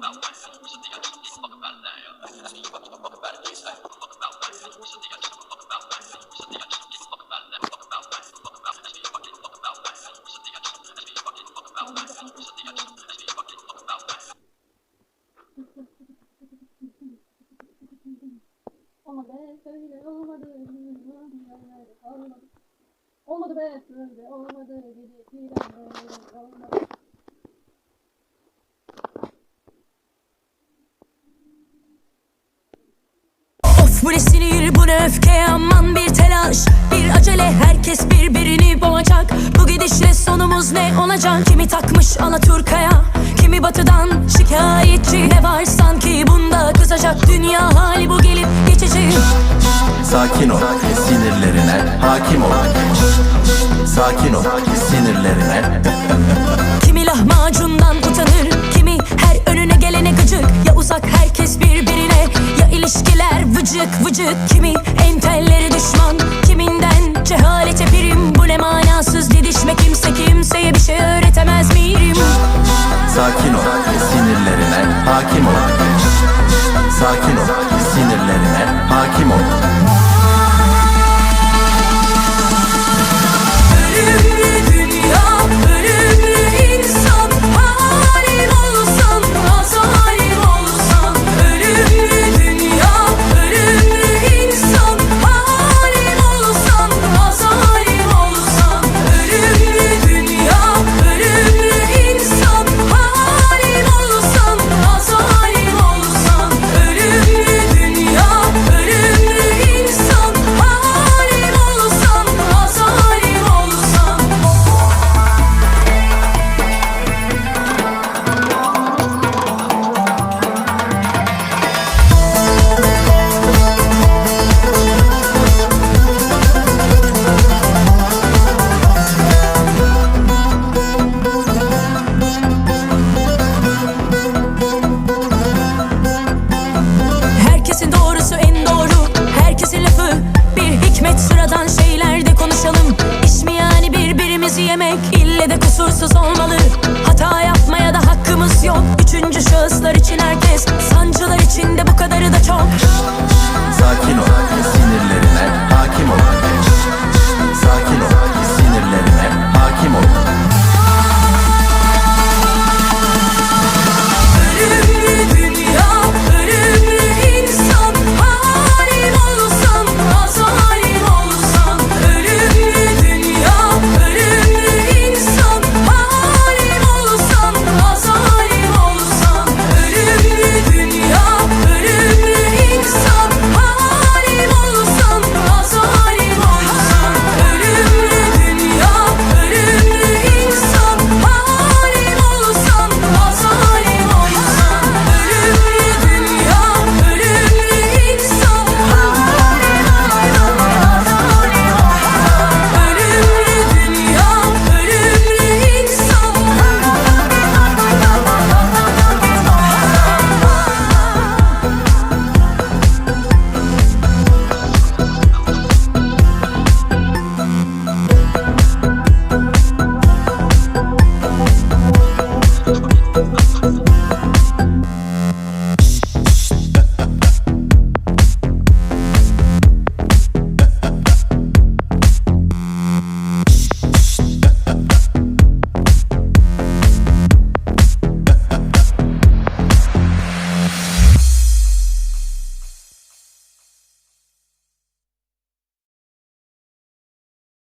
Now, Ama be söyle olmadı. Olmadı. Be söyle olmadı. Gidi filan olmadı. Of bu ne sinir bu ne öfke aman bir telaş Bir acele herkes birbirini boğacak Bu gidişle sonumuz ne olacak Kimi takmış Alaturka'ya Kimi batıdan şikayetçi? Ne var sanki bunda kızacak Dünya hali bu gelip geçecek Sakin ol sinirlerine hakim ol. Sakin ol sinirlerine. Kimi lahmacundan utanır Kimi her önüne gelene gıcık. Ya uzak herkes birbirine Ya ilişkiler vıcık vıcık. Kimi Sakin ol. Sinirlerine hakim ol İlle de kusursuz olmalı. Hata yapmaya da hakkımız yok. Üçüncü şahıslar için herkes Sancılar içinde. Bu kadarı da çok.